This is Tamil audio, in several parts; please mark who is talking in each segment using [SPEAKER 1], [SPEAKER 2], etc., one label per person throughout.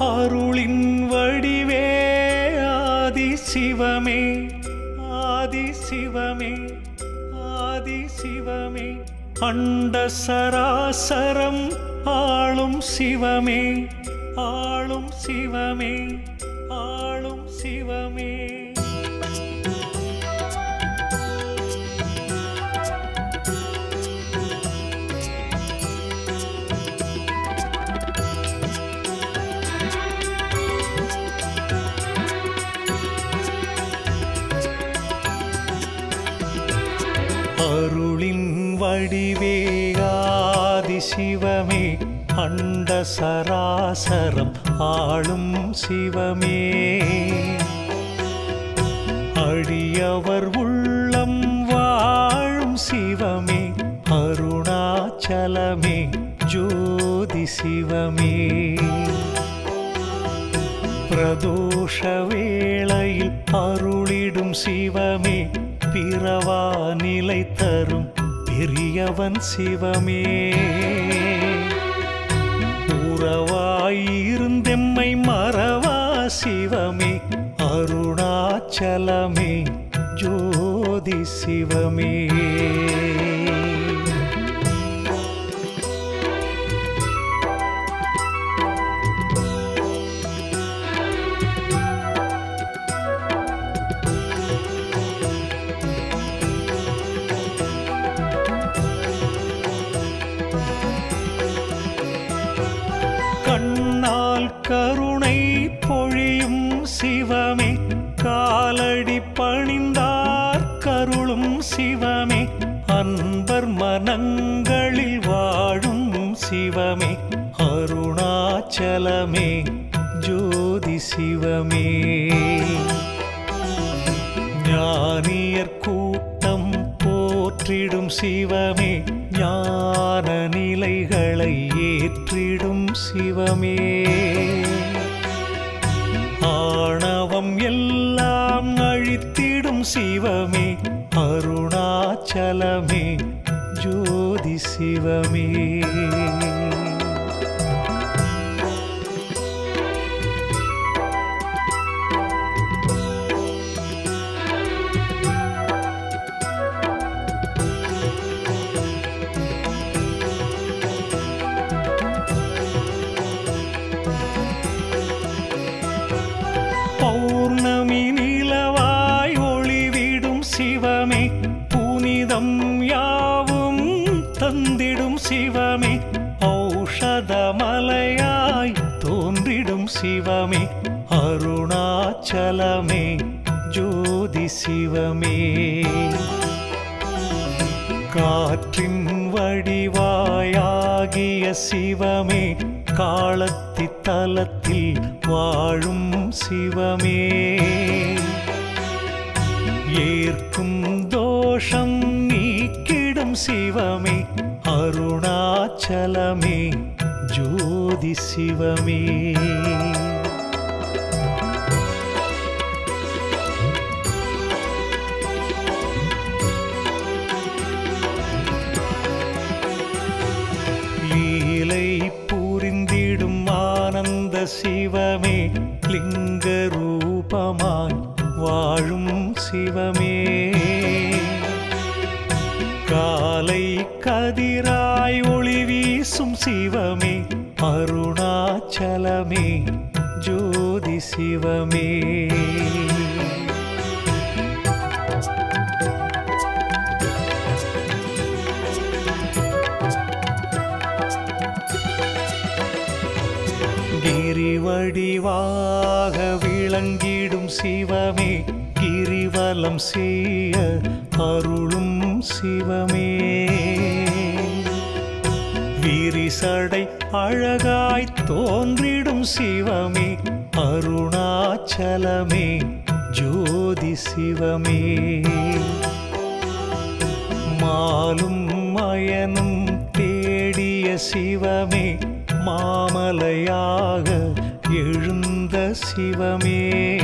[SPEAKER 1] அருளின் வடிவே ஆதி சிவமே ஆதி சிவமே ஆதி சிவமே. அண்ட சராசரம் ஆளும் சிவமே ஆளும் சிவமே ஆளும் சிவமே. அருளின் வடிவே ஆதி சிவமே அண்ட சராசரம் ஆளும் சிவமே. அடியவர் உள்ளம் வாழும் சிவமே அருணாச்சலமே ஜோதி சிவமே. பிரதோஷ வேளையில் அருளிடும் சிவமே பிறவா நிலை தரும் பெரியவன் சிவமே. உறவாயிருந்தெம்மை மறவா சிவமே. அருணாச்சலமே ஜோதி சிவமே. சிவமே காலடி பணிந்தார் கருளும் சிவமே அன்பர் மனங்களில் வாழும் சிவமே அருணாச்சலமே ஜோதி சிவமே. ஞானியர் கூட்டம் போற்றிடும் சிவமே ஞான நிலைகளை ஏற்றிடும் சிவமே. சிவமே அருணாச்சலமே ஜோதி சிவமே. சிவமே. ஔஷதமலையாய் தோன்றிடும் சிவமே. அருணாச்சலமே ஜோதி சிவமே. காற்றின் வடிவாயாகிய சிவமே காலத்தி தலத்தில் வாழும் சிவமே. ஏற்கும் தோஷம் நீக்கிடும் சிவமே அருணா அச்சலமே ஜோதி சிவமே. லீலை புரிந்திடும் ஆனந்த சிவமே லிங்க ரூபமாய் வாழும் சிவமே. காலை கதிரா சிவமே அருணாச்சலமே ஜோதி சிவமே. கிரிவடிவாக விளங்கிடும் சிவமே கிரிவலம் செய்ய அருளும் சிவமே. விரிசடை அழகாய் தோன்றிடும் சிவமே. அருணாச்சலமே ஜோதி சிவமே. மாலும் மயனும் தேடிய சிவமே மாமலையாக எழுந்த சிவமே.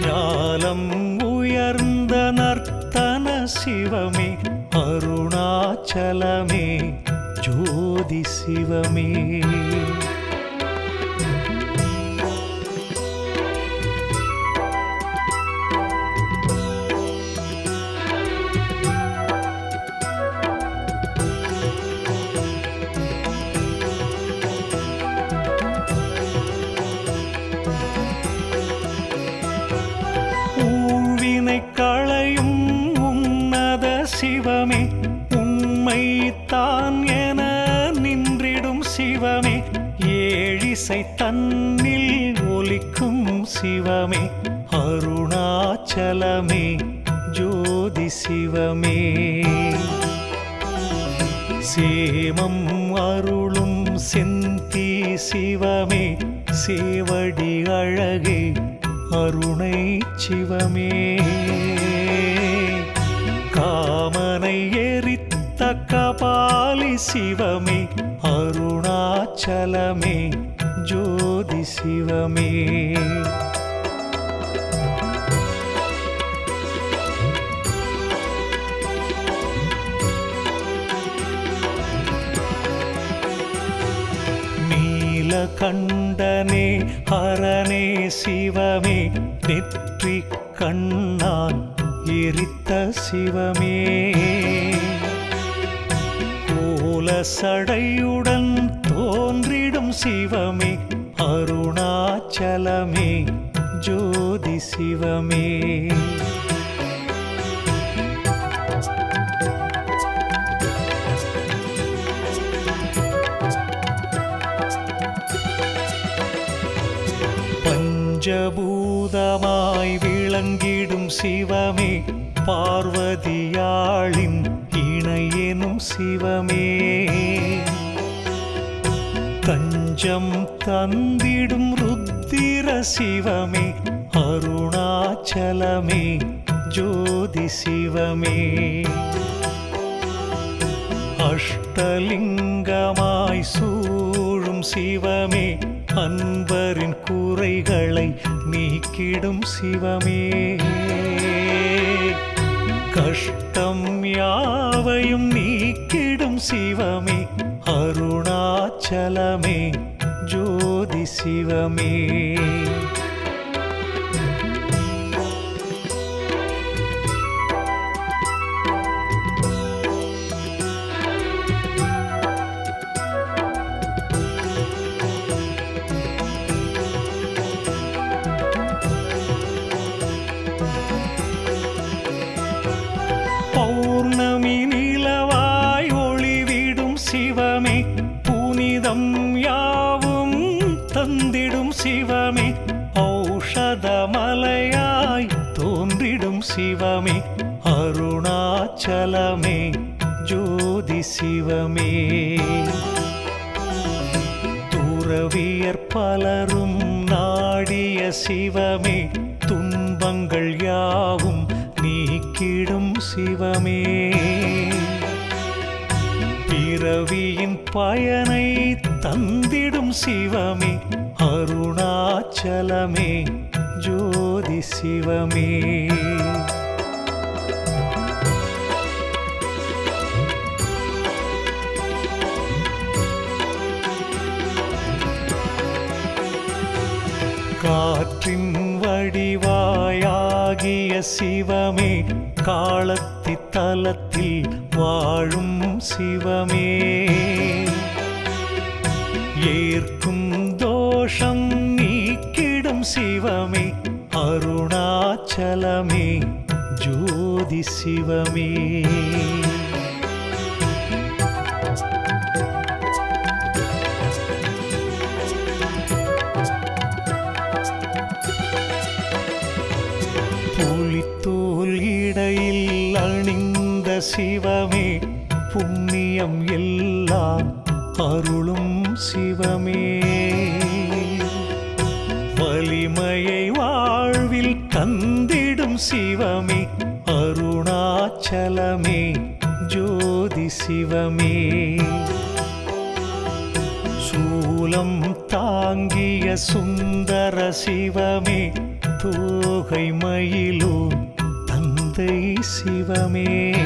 [SPEAKER 1] ஞாலம் உயர்ந்த நர்த்தன சிவமே அருணாச்சலமே ஜோதி சிவமே. சிவமே அருணாச்சலமே ஜோதி சிவமே. சேமம் அருளும் செந்தி சிவமே சேவடி அழகே அருணை சிவமே. காமனை எரித்த கபாலி சிவமே அருணாச்சலமே ஜோதி சிவமே. கண்டனே ஹரனே சிவமே நெற்றி கண்ணான் எரித்த சிவமே. கோல சடையுடன் தோன்றிடும் சிவமே அருணாச்சலமே ஜோதி சிவமே. பஞ்சபூதமாய் விளங்கிடும் சிவமே. பார்வதியாளின் இணையெனும் சிவமே. தஞ்சம் தந்திடும் ருத்திர சிவமே. அருணாச்சலமே ஜோதி சிவமே. அஷ்டலிங்கமாய் சூழும் சிவமே. அன்பரின் குறைகளை நீக்கிடும் சிவமே. கஷ்டம் யாவையும் நீக்கிடும் சிவமே. அருணாச்சலமே ஜோதி சிவமே. அருணாச்சலமே ஜோதி சிவமே. துறவியர் பலரும் நாடிய சிவமே துன்பங்கள் யாவும் நீக்கிடும் சிவமே. பிறவியின் பயனை தந்திடும் சிவமே அருணாச்சலமே ஜோதி சிவமே. காற்றின் வடிவாயாகிய சிவமே காலத்தி தலத்தில் வாழும் சிவமே. ஏற்கும் தோஷம் நீக்கிடும் சிவமே அருணாச்சலமே ஜோதி சிவமே. சிவமே புண்ணியம் எல்லாம் அருளும் சிவமே. வலிமையை வாழ்வில் தந்திடும் சிவமே அருணாச்சலமே ஜோதி சிவமே. சூலம் தாங்கிய சுந்தர சிவமே தோகை மயிலூர் தந்தை சிவமே.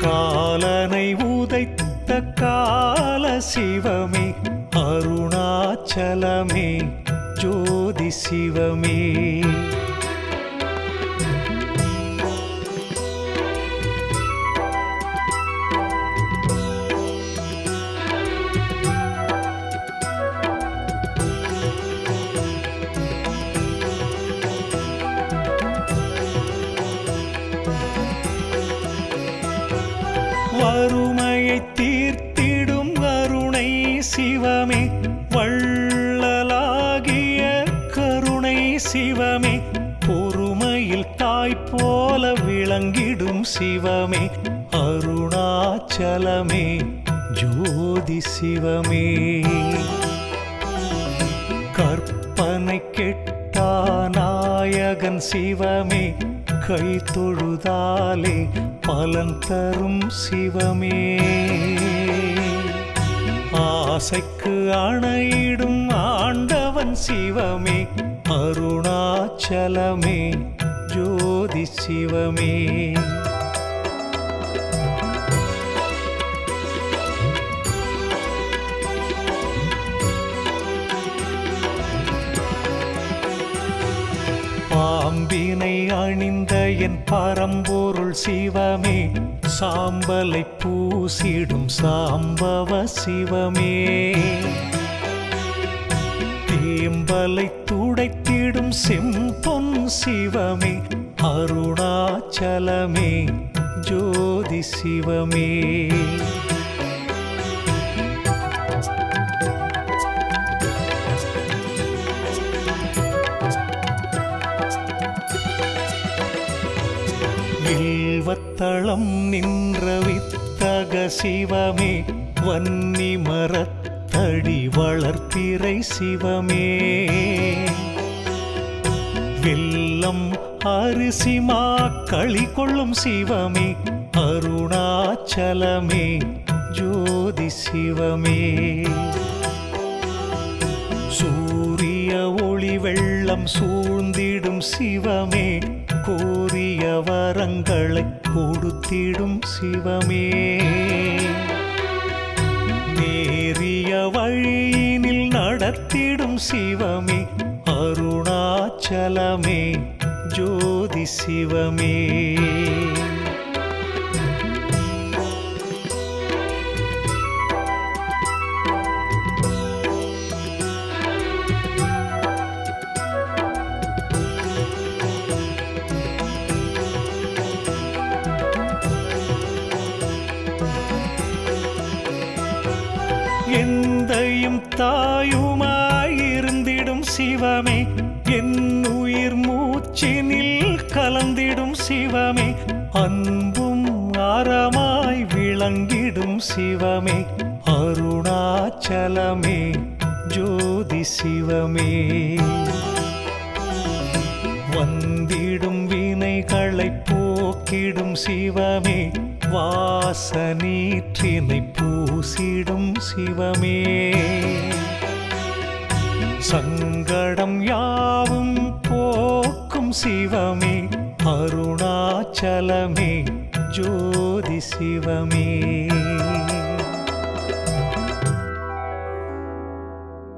[SPEAKER 1] காலனை உதைத்த கால சிவமே. அருணாச்சலமே ஜோதி சிவமே. வறுமையை தீர்த்திடும் கருணை சிவமே. வள்ளலாகிய கருணை சிவமே. பொறுமையில் தாய் போல விளங்கிடும் சிவமே. அருணாச்சலமே ஜோதி சிவமே. கற்பனை கெட்டா நாயகன் சிவமே. கை தொழுதாலே பலன் தரும் சிவமே. ஆசைக்கு அணையிடும் ஆண்டவன் சிவமே. அருணாச்சலமே ஜோதி சிவமே. பரம்பொருள் சிவமே சாம்பலை பூசிடும் சாம்பவ சிவமே. தேம்பலை துடைத்திடும் செம்பொன் சிவமே அருணாச்சலமே ஜோதி சிவமே. தளம் நின்ற வித்தக சிவமே வன்னி மரத்தடி வளர்த்திரை சிவமே. வெல்லம் அரிசிமா களி கொள்ளும் சிவமே அருணாச்சலமே ஜோதி சிவமே. சூரிய ஒளி வெள்ளம் சூழ்ந்திடும் சிவமே கோரிய வரங்களை கொடுத்திடும் சிவமே. நேரிய வழியினில் நடத்திடும் சிவமே. அருணாச்சலமே ஜோதி சிவமே. எந்தையும் தாயுமாயிருந்திடும் சிவமே. என் உயிர் மூச்சினில் கலந்திடும் சிவமே. அன்பும் அறமாய் விளங்கிடும் சிவமே. அருணாச்சலமே ஜோதி சிவமே. வந்திடும் வினைகளை போக்கிடும் சிவமே. வாசனீற்றினை பூசிடும் சிவமே. சங்கடம் யாவும் போக்கும் சிவமே. அருணாச்சலமே ஜோதி சிவமே.